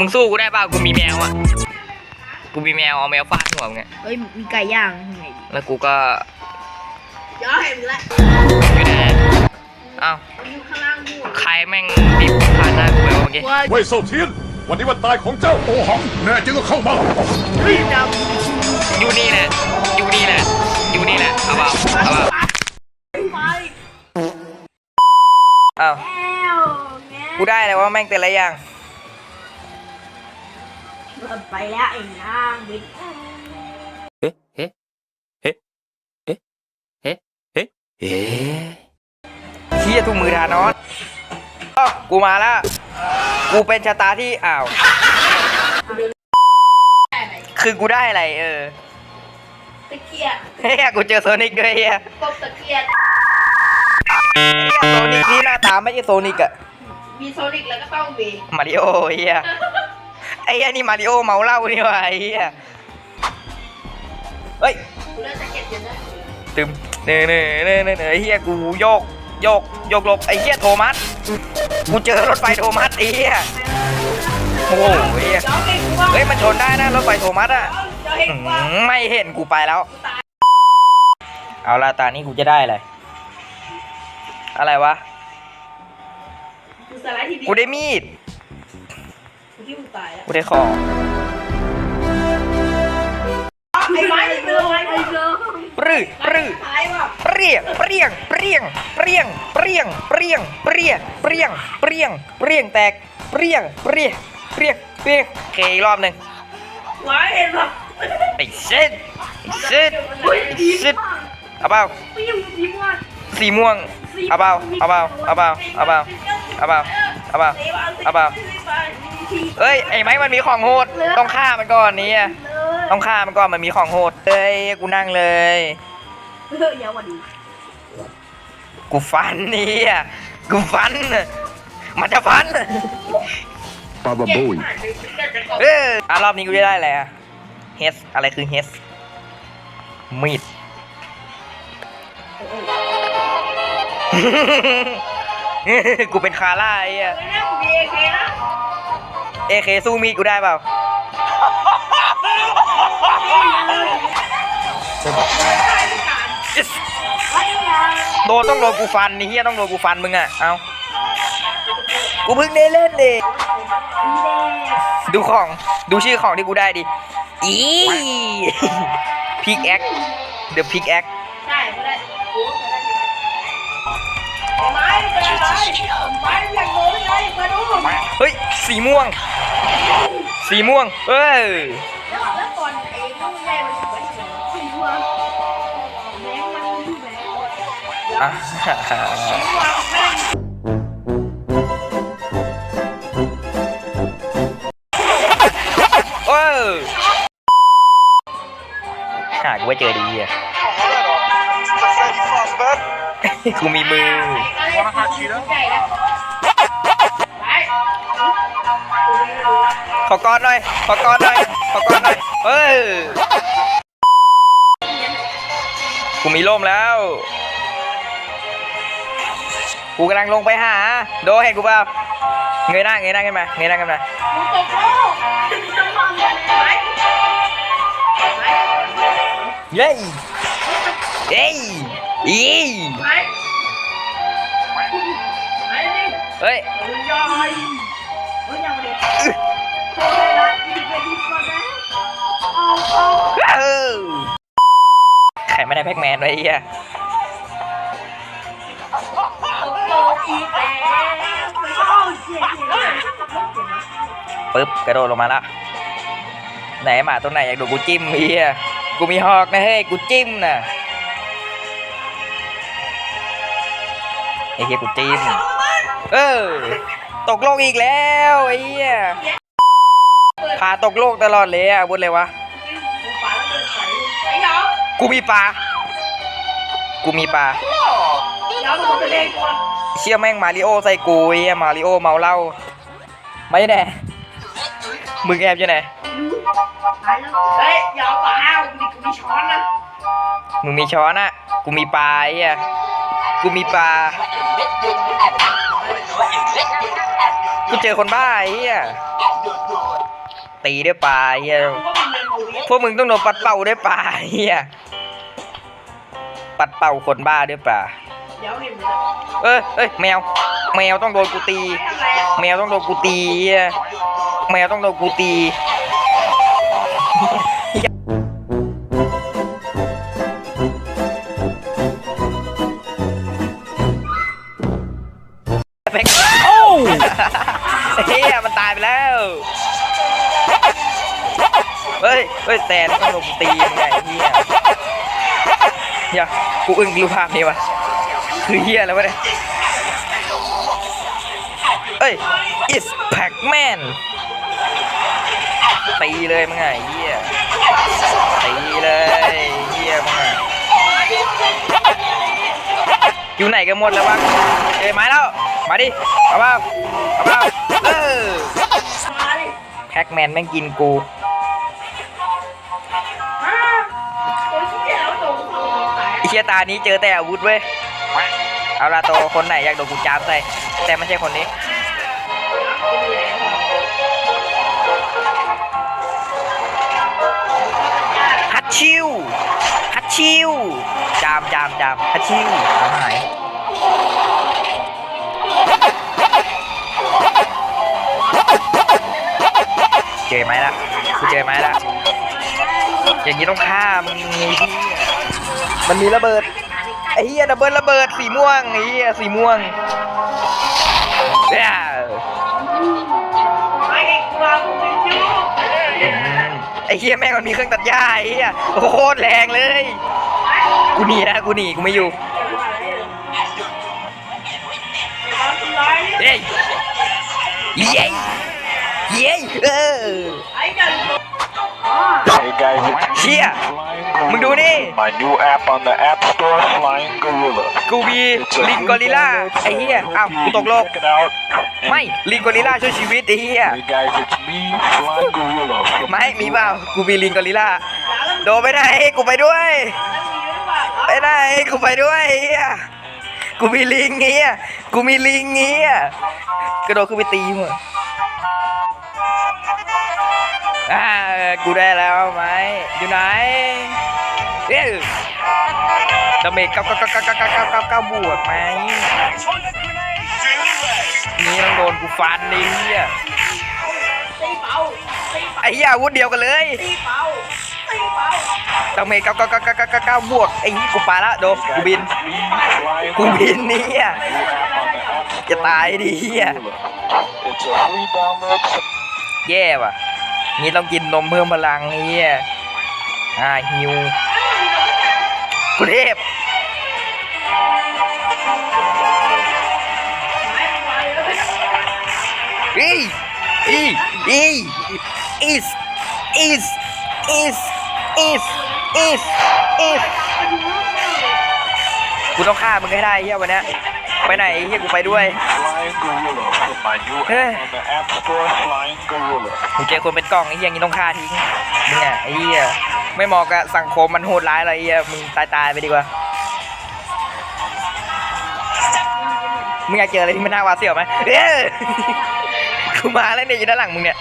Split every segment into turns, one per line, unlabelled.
มึงสู้กูได้เปล่ากูมีแมวอะกูมีแมวเอาแมวฟาดหัวมึงไง
เฮ้ยมีไก่ย่างทำไงดี
แล้วกูก็
ย้อนเห็นละ
อยู่ไหนอ้าว
อยู่ข้างล่างนู่น
ใครแม่งดิบผ่านหน้ากูไปวะเมื่อกี้
ว่า
เว่ยเซาเทียน วันนี้วันตายของเจ้าโอหังแน่จริงก็เข้ามา
สีด
อยู่นี่แหละอยู่นี่แหละอยู่นี่แหละเอาเปล่าเอาเปล่าำ
ไป
อ้าว
แล้วแง่
กูได้เลยว่าแม่งเป็นอะไรยัง
ไปแล้วไอ้นางบิ๊ก
เฮ้เฮ้เฮ้เฮ้เฮ้เฮ้เฮ้เฮียทุกมือทานอสอ้าวกูมาแล้ว กูเป็นชะตาที่อ้าว คือกูได้อะไรเออ
ตะเกียบ
เฮียกูเจอโซนิกด้วยเฮีย
กบตะเกียบ
เฮียโซนิกนี่หน้าตาไม่ใช่โซนิกอะ
มีโซนิกแล้วก็ต้องมี
มาริโอเฮีย ไอ้เฮียนี่มาริโอเมาเหล้านี่ว่ะไอ้เฮียเฮ้ย
กูได้ตะเกียบเยอะนะ
ตึมเน่เน่เน่เน่เน่ไอ้เฮียกูโยกโยกโยกหลบไอ้เฮียโทมัสกูเจอรถไฟโทมัสไอ้เฮียโอ้โหเฮีย
ย้อนเองกูว่า
เฮ้ยมันชนได้นะรถไฟโทมัสอะ
ย้อนเอง
อื
กูว่าม
ไม่เห็นกูไปแล้ว เอาละตานี้กูจะได้อะไรอะไรวะ
กูสไลด์ทีเดียว
กูได้มีด
กูที่มึงตายแล้ว
กูได้ของ
ไอ้ไม้เจอไม้เจอ
ปรื้อปรื้อ
ตายว่ะ
เปรี้ยงเปรี้ยงเปรี้ยงเปรี้ยงเปรี้ยงเปรี้ยงเปรี้ยงเปรี้ยงเปรี้ยงเปรี้ยงแตกเปรี้ยงเปรี้ยงเปรี้ยงเปรี้ยงโอเคอีกรอบหนึ่ง
ไม้เห็นป่ะ
ไอ้เช็ดไอ้เช็ด
เฮ้ย
ไอ้
ดี
เช็ด
มาก
เอาเปล่า
ไม่อยู่ดีมาก
สีม่วงเอาเปล่าเอาเปล่าเอาเปล่าเอาเปล่าเอาเปล่าเอาเปล่าเอาเปล่า เอ้ยไอ้ไม้มันมีของโหดต้องฆ่ามันก่อนนี่อะต้องฆ่ามันก่อนมันมีของโหดเอ้ยกูนั่งเลย
เอออย่าวันดี
กูฟันนี่อะกูฟันมันจะฟัน
Baba Bowie
เอออะรอบนี้กูจะได้อะไรอะเฮสอะไรคือเฮสมีดกูเป็นคาร่าไอ้อะ
ไม่ได้กูมี เอเค
สู้มีดกูได้เปล่า Yes
ไม่ยัง
โดนต้องโดนกูฟันนี่เฮียต้องโดนกูฟันมึงอะ เอากูเพิ่งได้เล่นเด็ดูของ ดูชื่อของที่กูได้ดิ อีพิกแอคเดอะพิกแอค
ใช่ไม่ได้ไม้เป็นอะไรไม้อยากโนอะไรมาดู
เฮ้ย สีม่วง สีม่วง เอ้ย
แล้วแล้วก่อนไอ้ลูกแม่มันไปไหนสีม่วงแม่มันอยู่ไหน
อะ
สีม่วงแม่ง
เอ้ยหากูไม่เจอดีอะกูมีมือ ขอกอดหน่อย ขอกอดหน่อย ขอกอดหน่อยเอ้ย กูมีร่มแล้ว กูกำลังลงไปหา โดเห็นกูเปล่าเงยหน้าเงยหน้าขึ้นมาเงยหน้าขึ้นมา
มึงตกโลกจะมองยังไงไป
เย้เย้อี
ไปไปดิ
เฮ้ย
เออ
ใครไม่ได้แพ็กแมนไว้ไอ้เหี้ยปึ๊บกระโดดลงมาละไหนหมาตัวไหนอยากโดนกูจิ้มไอ้เหี้ยกูมีหอกนะเฮ้ยกูจิ้มนะไอ้เหี้ยกูจิ้มเออตกลกอีกแล้วไอ้เหี้ย พาตกโลกตลอดเลยอะบุญเลยวะ
ฝาแล้วเดินใส่ไอ้ยอม
กูมีปลา กูมีปลา ย
อมมึงไปเล่นก่อน
เชื่อแม่งมาริโอใส่กูไอ้เหี้ยมาริโอเมาเหล้าไม่แน่มึงแอบอยู่ไหน
เฮ้ยยอมเปล่ากูมีกูมีช้อนนะ
มึงมีช้อนอะกูมีปลาไอ้เหี้ยกูมีปลากูเจอคนบ้าไอ้เฮีย ตีด้วยปลาไอ้เฮีย
กูก็เป็นเรียนรู้
พวกมึงต้องโดนปัดเป่าด้วยปลาไอ้เฮียปัดเป่าคนบ้าด้วยปลา
เดี๋ยวเห็น
เอ้ยเอ้ยแมว แมวต้องโดนกูตี
ทำไรอะ
แมวต้องโดนกูตีเหี้ยแมวต้องโดนกูตีแม่งโอ้เฮียมันตายไปแล้วเฮ้ยเฮ้ยแตนต้องโดนกูตีมึงไงเฮียเฮียกูอึ้งรูปภาพนี้วะคือเฮียแล้ววะเนี่ยเอ้ย it's Pac-Man ตีเลยมึงไงเฮียตีเลยเฮียมึงไงอยู่ไหนกันหมดแล้ววะเอ้ยไม้แล้ว มาดิเอาเปล่าเอาเปล่าเออ
มาดิ
แพ็กแมนแม่งกินกู
ย
ไอเชียตานี้เจอแต่อาวุธเว้ย เอาละโตคนไหนอยากโดนกูจามใส่ แต่ไม่ใช่คนนี้ ฮัตชิว ฮัตชิว จามจามจามฮัตชิวเอาหายเจอไหมล่ะกูเจอไหมล่ะ อย่างนี้ต้องฆ่ามึงไงพี่ มันมีระเบิดไอ้เหี้ยดับเบิลระเบิดสีม่วงไอ้เหี้ยสีม่วงเนี่ย
ไอ้กลัวกูไม่ชู้
อืมไอ้เหี้ยแม่งมันมีเครื่องตัดหญ้าไอ้เหี้ยโอ้โหโคตรแรงเลยกูหนีนะกูหนีกูไม่อยู่เย้เย้เย้เออ
ไอ้กันอ๋อ
Hey guys, it's me,
Yeah.
Flying
มึงดู
Gorilla.
นี่
My new app on the App Store, Flying Gorilla.
กูมี
It's a
ลิง
free
กอริลล่า
download,
ไอ้เหี้ย
so
อ้าว
hope
กู
you
ตกโลก
check it out. And
ไม่ลิงกอริลล่าช่วยชีวิตไอ้เหี้ย
Hey guys, it's me, Flying Gorilla. from
ไม่มีเปล่ากูมีลิงกอริลล่า
แล้ว
โดไปไหนกูไปด้วย
มีหรือเปล่า
ไปไหนกูไปด้วยเฮียกูมีลิงเฮียกูมีลิงเฮียกระโดดขึ้นไปตีมึงอ่า กูได้แล้วไหมอยู่ไหนเอ้ยดาเมจเก้าเก้าเก้าเก้าเก้าเก้าเก้าเก้าก้าบวกไหมนี่ต้องโดนกูฟันดิเฮีย
เป่าตีเป่า
ไอ้เฮียอาวุธเดียวกันเลย
ตีเป่าเป่า
ดาเมจเก้าเก้าเก้าเก้าเก้าเก้าก้าบวกไอ้นี่กูไปละโด
ด
กูบินกูบินนี่อะ
New app on the App Store,
จะตายดิเฮียแย่ว่ะ นี่ต้องกินนมเพิ่มพลังนี่อะอ่าฮิวกุเทพอีอีอี is is is is is is กูต้องฆ่ามึงให้ได้เฮียวันนี้ไปไหนเฮียกูไปด้วย
Flying Gorilla. from My new app on the App Store, Flying Gorilla.
กูเจอคนเป็นกล่องไอ้เหี้ยงี้ต้องฆ่าทิ้งมึงอะไอ้เหี้ยไม่เหมาะกับสังคมมันโหดร้ายอะไรไอ้เหี้ยมึงตายตายไปดีกว่ามึงอยากเจออะไรที่มันน่าหวาดเสียวไหมเอ้ยกูมาแล้วเนี่ยอยู่ด้านหลังมึงเนี่ย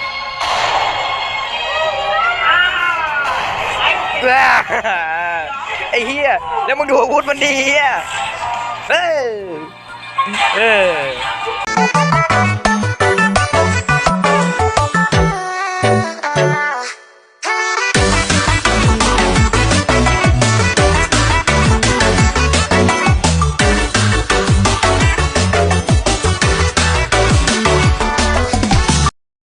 ไอ้เหี้ยแล้วมึงดูอาวุธมันดีอะเออเออ